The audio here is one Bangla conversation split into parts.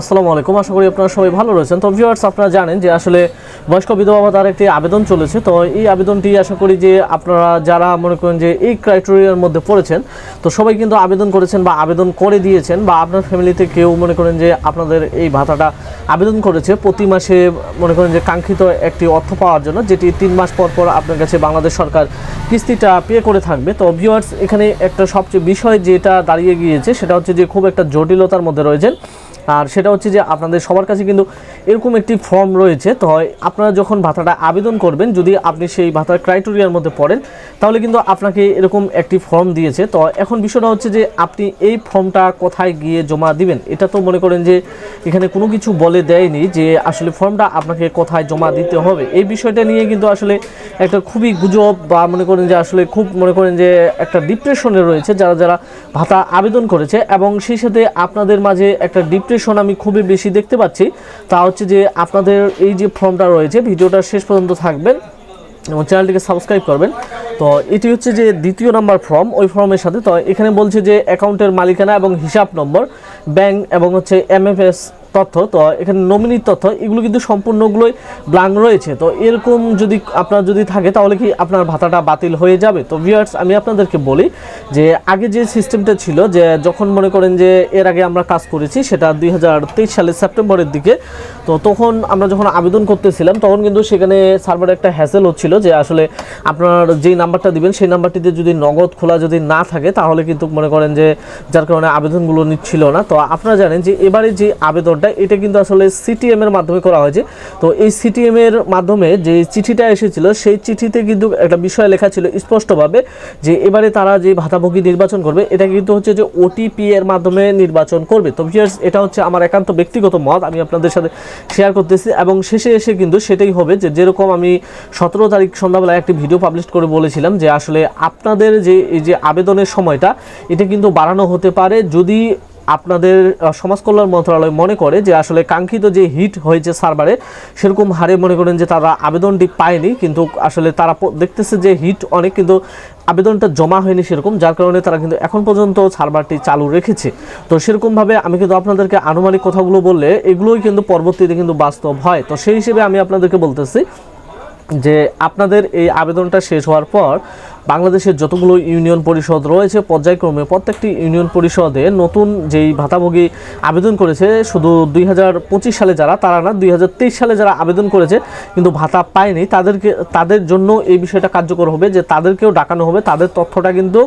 আসসালামু আলাইকুম। আশা করি আপনারা সবাই ভালো রয়েছেন। তো ভিউয়ার্স আপনারা জানেন যে আসলে বয়স্ক বিধবা ভাতার একটি আবেদন চলেছে। তো এই আবেদনটি আশা করি যে আপনারা যারা মনে করেন যে এই ক্রাইটেরিয়ার মধ্যে পড়েছেন, তো সবাই কিন্তু আবেদন করেছেন বা আবেদন করে দিয়েছেন বা আপনার ফ্যামিলিতে কেউ মনে করেন যে আপনাদের এই ভাতাটা আবেদন করেছে, প্রতি মাসে মনে করেন যে কাঙ্ক্ষিত একটি অর্থ পাওয়ার জন্য, যেটি তিন মাস পর পর আপনার কাছে বাংলাদেশ সরকার কিস্তিটা পে করে থাকবে। তো ভিউয়ার্স এখানে একটা সবচেয়ে বিষয় যেটা দাঁড়িয়ে গিয়েছে, সেটা হচ্ছে যে খুব একটা জটিলতার মধ্যে রয়েছেন। আর সেটা হচ্ছে যে আপনাদের সবার কাছে কিন্তু এরকম একটি ফর্ম রয়েছে। তো আপনারা যখন ভাতাটা আবেদন করবেন, যদি আপনি সেই ভাতার ক্রাইটেরিয়ার মধ্যে পড়েন, তাহলে কিন্তু আপনাকে এরকম একটি ফর্ম দিয়েছে। তো এখন বিষয়টা হচ্ছে যে আপনি এই ফর্মটা কোথায় গিয়ে জমা দিবেন? এটা তো মনে করেন যে এখানে কোনো কিছু বলে দেয়নি যে আসলে ফর্মটা আপনাকে কোথায় জমা দিতে হবে। এই বিষয়টা নিয়ে কিন্তু আসলে একটা খুবই গুজব বা মনে করেন যে আসলে খুব মনে করেন যে একটা ডিপ্রেশনে রয়েছে যারা যারা ভাতা আবেদন করেছে এবং সেই সাথে আপনাদের মাঝে একটা ডিপ্রেশন আমি খুবই বেশি দেখতে পাচ্ছি। তা হচ্ছে যে আপনাদের এই যে ফর্মটা রয়েছে, ভিডিওটা শেষ পর্যন্ত থাকবেন এবং চ্যানেলটিকে সাবস্ক্রাইব করবেন। তো এটি হচ্ছে যে দ্বিতীয় নম্বর ফর্ম, ওই ফর্মের সাথে। তো এখানে বলছে যে অ্যাকাউন্টের মালিকানা এবং হিসাব নম্বর, ব্যাংক এবং হচ্ছে এমএফএস তথ্য, তো এখানে নমিনির তথ্য, এগুলো কিন্তু সম্পূর্ণগুলোই ব্লাঙ্ক রয়েছে। তো এরকম যদি আপনার যদি থাকে, তাহলে কি আপনার ভাতাটা বাতিল হয়ে যাবে? তো ভিউয়ার্স আমি আপনাদেরকে বলি যে, আগে যে সিস্টেমটা ছিল যে, যখন মনে করেন যে, এর আগে আমরা কাজ করেছি, সেটা দুই হাজার তেইশ সালের সেপ্টেম্বরের দিকে। তো তখন আমরা যখন আবেদন করতেছিলাম, তখন কিন্তু সেখানে সার্ভারে একটা হ্যাসেল হচ্ছিল যে, আসলে আপনার যেই নাম্বারটা দিবেন, সেই নাম্বারটিতে যদি নগদ খোলা যদি না থাকে, তাহলে কিন্তু মনে করেন যে, যার কারণে আবেদনগুলো নিচ্ছিল না। তো আপনারা জানেন যে, এবারে যে আবেদনটা এটা কিন্তু আসলে সিটিএম এর মাধ্যমে করা হয়েছে। তো এই সিটিএম এর মাধ্যমে যে চিঠিটা এসেছিল, সেই চিঠিতে কিন্তু একটা বিষয় লেখা ছিল স্পষ্টভাবে যে এবারে তারা যে ভাতাভোগী নির্বাচন করবে, এটা কিন্তু হচ্ছে যে ওটিপি এর মাধ্যমে নির্বাচন করবে। তো ভিউয়ার্স এটা হচ্ছে আমার একান্ত ব্যক্তিগত মত, আমি আপনাদের সাথে শেয়ার করতেছি এবং শেষে এসে কিন্তু সেটাই হবে যে যেরকম আমি সতেরো তারিখ সন্ধ্যাবেলায় একটি ভিডিও পাবলিশ করে বলেছিলাম যে আসলে আপনাদের যে এই যে আবেদনের সময়টা, এটা কিন্তু বাড়ানো হতে পারে যদি আপনাদের সমাজ কল্যাণ মন্ত্রণালয় মনে করে যে আসলে কাঙ্ক্ষিত যে হিট হয়েছে সার্ভারে, সেরকম হারে মনে করেন যে তারা আবেদনটি পায়নি, কিন্তু আসলে তারা দেখতেছে যে হিট অনেক, কিন্তু আবেদনটা জমা হয়নি সেরকম, যার কারণে তারা কিন্তু এখন পর্যন্ত সার্ভারটি চালু রেখেছে। তো সেরকমভাবে আমি কিন্তু আপনাদেরকে আনুমানিক কথাগুলো বললে, এগুলোই কিন্তু পরবর্তীতে কিন্তু বাস্তব হয়। তো সেই হিসেবে আমি আপনাদেরকে বলতেছি যে আপনাদের এই আবেদনটা শেষ হওয়ার পর বাংলাদেশের যতগুলো ইউনিয়ন পরিষদ রয়েছে, পর্যায়ক্রমে প্রত্যেকটি ইউনিয়ন পরিষদে নতুন যেই ভাতাভোগী আবেদন করেছে, শুধু দুই হাজার পঁচিশ সালে যারা, তারা না, দুই হাজার তেইশ সালে যারা আবেদন করেছে, কিন্তু ভাতা পায়নি, তাদেরকে, তাদের জন্য এই বিষয়টা কার্যকর হবে যে তাদেরকেও ডাকানো হবে। তাদের তথ্যটা কিন্তু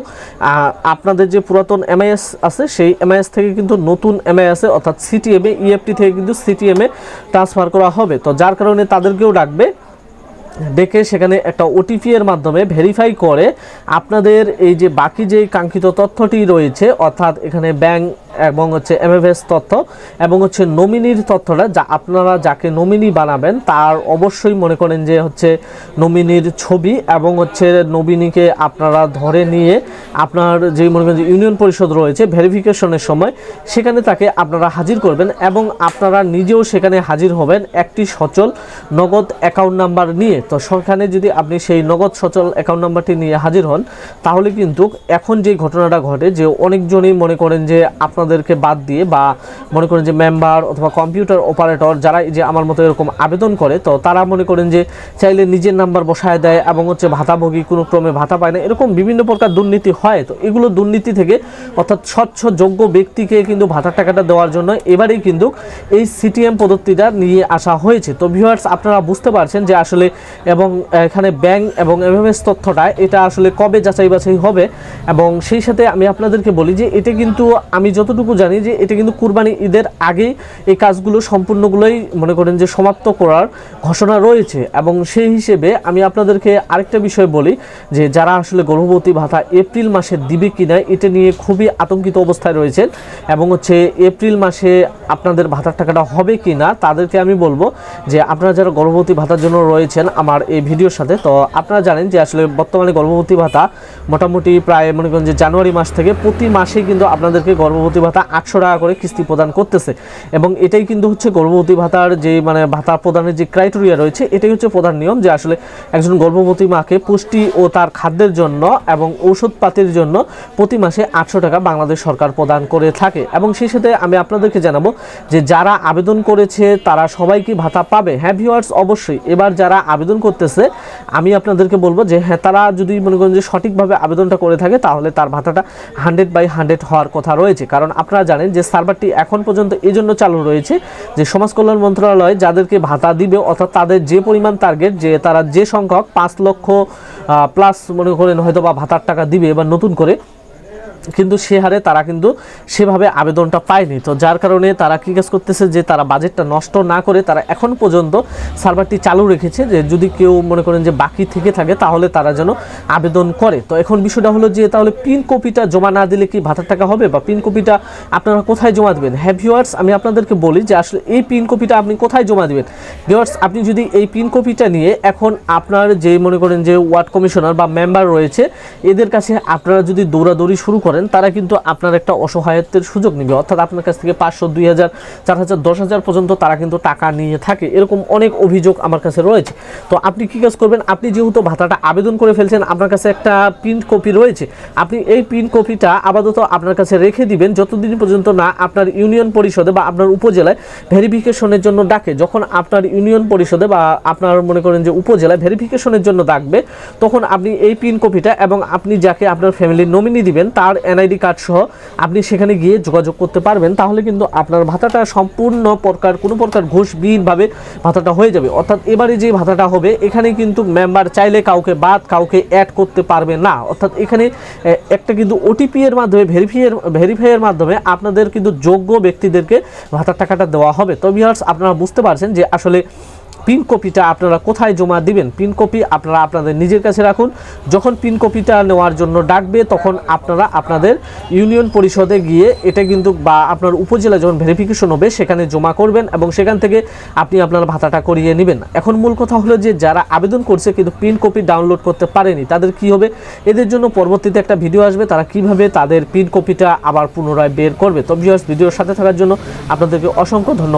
আপনাদের যে পুরাতন এমআইএস আছে, সেই এমআইএস থেকে কিন্তু নতুন এমআইএসে অর্থাৎ সিটিএমএ, ইএফটি থেকে কিন্তু সিটিএমএ ট্রান্সফার করা হবে। তো যার কারণে তাদেরকেও ডাকবে। ডেকে সেখানে একটা ওটিপি এর মাধ্যমে ভেরিফাই করে আপনাদের এই যে বাকি যে কাঙ্ক্ষিত তথ্যটি রয়েছে, অর্থাৎ এখানে ব্যাংক এবং হচ্ছে এমএফএস তথ্য এবং হচ্ছে নমিনির তথ্যটা যা আপনারা যাকে নমিনি বানাবেন, তার অবশ্যই মনে করেন যে হচ্ছে নমিনির ছবি এবং হচ্ছে নমিনিকে আপনারা ধরে নিয়ে আপনার যে মনে করেন যে ইউনিয়ন পরিষদ রয়েছে ভেরিফিকেশনের সময়, সেখানে তাকে আপনারা হাজির করবেন এবং আপনারা নিজেও সেখানে হাজির হবেন একটি সচল নগদ অ্যাকাউন্ট নাম্বার নিয়ে। তো সেখানে যদি আপনি সেই নগদ সচল অ্যাকাউন্ট নাম্বারটি নিয়ে হাজির হন, তাহলে কিন্তু এখন যে ঘটনাটা ঘটে, যে অনেকজনই মনে করেন যে আপনাদেরকে বাদ দিয়ে বা মনে করেন যে মেম্বার অথবা কম্পিউটার অপারেটর যারা যে আমার মতো এরকম আবেদন করে, তো তারা মনে করেন যে চাইলে নিজের নাম্বার বসায় দেয় এবং হচ্ছে ভাতাভোগী কোনো ক্রমে ভাতা পায় না। এরকম বিভিন্ন প্রকার দুর্নীতি হয়। তো এগুলো দুর্নীতি থেকে অর্থাৎ স্বচ্ছ, যোগ্য ব্যক্তিকে কিন্তু ভাতার টাকাটা দেওয়ার জন্য এবারেই কিন্তু এই সিটিএম পদ্ধতিটা নিয়ে আসা হয়েছে। তো ভিউয়ার্স আপনারা বুঝতে পারছেন যে আসলে এবং এখানে ব্যাংক এবং এমএমএস তথ্যটা, এটা আসলে কবে যাচাই বাছাই হবে এবং সেই সাথে আমি আপনাদেরকে বলি যে এটা কিন্তু আমি যতটুকু জানি যে এটা কিন্তু কুরবানি ঈদের আগেই এই কাজগুলো সম্পূর্ণগুলোই মনে করেন যে সমাপ্ত করার ঘোষণা রয়েছে। এবং সেই হিসেবে আমি আপনাদেরকে আরেকটা বিষয় বলি যে যারা আসলে গর্ভবতী ভাতা এপ্রিল মাসে দিবে কিনা, এটা নিয়ে খুবই আতঙ্কিত অবস্থায় রয়েছেন। এবং হচ্ছে এপ্রিল মাসে আপনাদের ভাতার টাকাটা হবে কি না তাদেরকে আমি বলব যে আপনারা যারা গর্ভবতী ভাতার জন্য রয়েছেন আমার এই ভিডিওর সাথে, তো আপনারা জানেন যে আসলে বর্তমানে গর্ভবতী ভাতা মোটামুটি প্রায় মনে করেন যে জানুয়ারি মাস থেকে প্রতি মাসে কিন্তু আপনাদেরকে গর্ভবতী ভাতা আটশো টাকা করে কিস্তি প্রদান করতেছে। এবং এটাই কিন্তু হচ্ছে গর্ভবতী ভাতার যে মানে ভাতা প্রদানের যে ক্রাইটেরিয়া রয়েছে, এটাই হচ্ছে প্রধান নিয়ম যে আসলে একজন গর্ভবতী মাকে পুষ্টি ও তার খাদ্যের জন্য এবং ঔষধপাতির জন্য প্রতি মাসে আটশো টাকা বাংলাদেশ সরকার প্রদান করে থাকে। এবং সেই সাথে আমি আপনাদেরকে জানাব যে যারা আবেদন করেছে, তারা সবাই কি ভাতা পাবে? হ্যাঁ ভিউয়ার্স অবশ্যই। এবার যারা আবেদন করতেছে, আমি আপনাদেরকে বলব যে হ্যাঁ তারা যদি মনে করেন যে সঠিকভাবে আবেদনটা করে থাকে, তাহলে তার ভাতাটা হান্ড্রেড বাই হান্ড্রেড হওয়ার কথা রয়েছে। কারণ আপনারা জানেন যে সার্ভারটি এখন পর্যন্ত এই জন্য চালু রয়েছে যে সমাজ কল্যাণ মন্ত্রণালয় যাদেরকে ভাতা দিবে, অর্থাৎ তাদের যে পরিমাণ টার্গেট যে তারা যে সংখ্যক পাঁচ লক্ষ প্লাস মনে করেন হয়তো বা ভাতার টাকা দিবে এবার নতুন করে কিন্তু সে হারে তারা কিন্তু সেভাবে আবেদনটা পায়নি। তো যার কারণে তারা কী কাজ করতেছে যে তারা বাজেটটা নষ্ট না করে তারা এখন পর্যন্ত সার্ভারটি চালু রেখেছে যে যদি কেউ মনে করেন যে বাকি থেকে থাকে তাহলে তারা যেন আবেদন করে। তো এখন বিষয়টা হলো যে তাহলে পিন কপিটা জমা না দিলে কি ভাতার টাকা হবে বা পিন কপিটা আপনারা কোথায় জমা দেবেন? হ্যাঁ ভিউয়ার্স, আমি আপনাদেরকে বলি যে আসলে এই পিন কপিটা আপনি কোথায় জমা দেবেন? ভিওয়ার্স আপনি যদি এই পিন কপিটা নিয়ে এখন আপনার যে মনে করেন যে ওয়ার্ড কমিশনার বা মেম্বার রয়েছে, এদের কাছে আপনারা যদি দৌড়াদৌড়ি শুরু করেন তারা কিন্তু আপনার একটা অসহায়ত্বের সুযোগ নেবে। অর্থাৎ আপনার কাছ থেকে পাঁচশো, দুই হাজার, চার হাজার, দশ হাজার পর্যন্ত তারা কিন্তু টাকা নিয়ে থাকে। এরকম অনেক অভিযোগ আমার কাছে রয়েছে। তো আপনি কি কাজ করবেন? আপনি যেহেতু ভাতাটা আবেদন করে ফেলছেন, আপনার কাছে একটা প্রিন্ট কপি রয়েছে। আপনি এই প্রিন্ট কপিটা আপাতত আপনার কাছে রেখে দিবেন, যতদিন পর্যন্ত না আপনার ইউনিয়ন পরিষদে বা আপনার উপজেলায় ভেরিফিকেশনের জন্য ডাকে। যখন আপনার ইউনিয়ন পরিষদে বা আপনার মনে করেন যে উপজেলায় ভেরিফিকেশনের জন্য ডাকবে, তখন আপনি এই পিন কপিটা এবং আপনি যাকে আপনার ফ্যামিলির নমিনি দিবেন, তার এনআইডি কার্ড সহ আপনি সেখানে গিয়ে যোগাযোগ করতে পারবেন, তাহলে কিন্তু আপনার ভাতাটা সম্পূর্ণ প্রকার, কোনো প্রকার ঘুষবিহীনভাবে ভাতাটা হয়ে যাবে। অর্থাৎ এবারে যে ভাতাটা হবে, এখানে কিন্তু মেম্বার চাইলে কাউকে বাদ, কাউকে অ্যাড করতে পারবে না। অর্থাৎ এখানে একটা কিন্তু ওটিপি এর মাধ্যমে ভেরিফাইয়ের ভেরিফাইয়ের মাধ্যমে আপনাদের কিন্তু যোগ্য ব্যক্তিদেরকে ভাতার টাকাটা দেওয়া হবে। তো ভিউয়ার্স আপনারা বুঝতে পারছেন যে আসলে পিন কপিটা আপনারা কোথায় জমা দিবেন? পিন কপি আপনারা আপনাদের নিজের কাছে রাখুন। যখন পিন কপিটা নেওয়ার জন্য ডাকবে, তখন আপনারা আপনাদের ইউনিয়ন পরিষদে গিয়ে এটা কিন্তু বা আপনার উপজেলা যখন ভেরিফিকেশন হবে, সেখানে জমা করবেন এবং সেখান থেকে আপনি আপনার ভাতাটা করিয়ে নেবেন। এখন মূল কথা হলো যে, যারা আবেদন করছে কিন্তু পিন কপি ডাউনলোড করতে পারেনি, তাদের কি হবে? এদের জন্য পরবর্তীতে একটা ভিডিও আসবে, তারা কীভাবে তাদের পিন কপিটা আবার পুনরায় বের করবে? তো ভিউয়ার্স ভিডিওর সাথে থাকার জন্য আপনাদেরকে অসংখ্য ধন্যবাদ।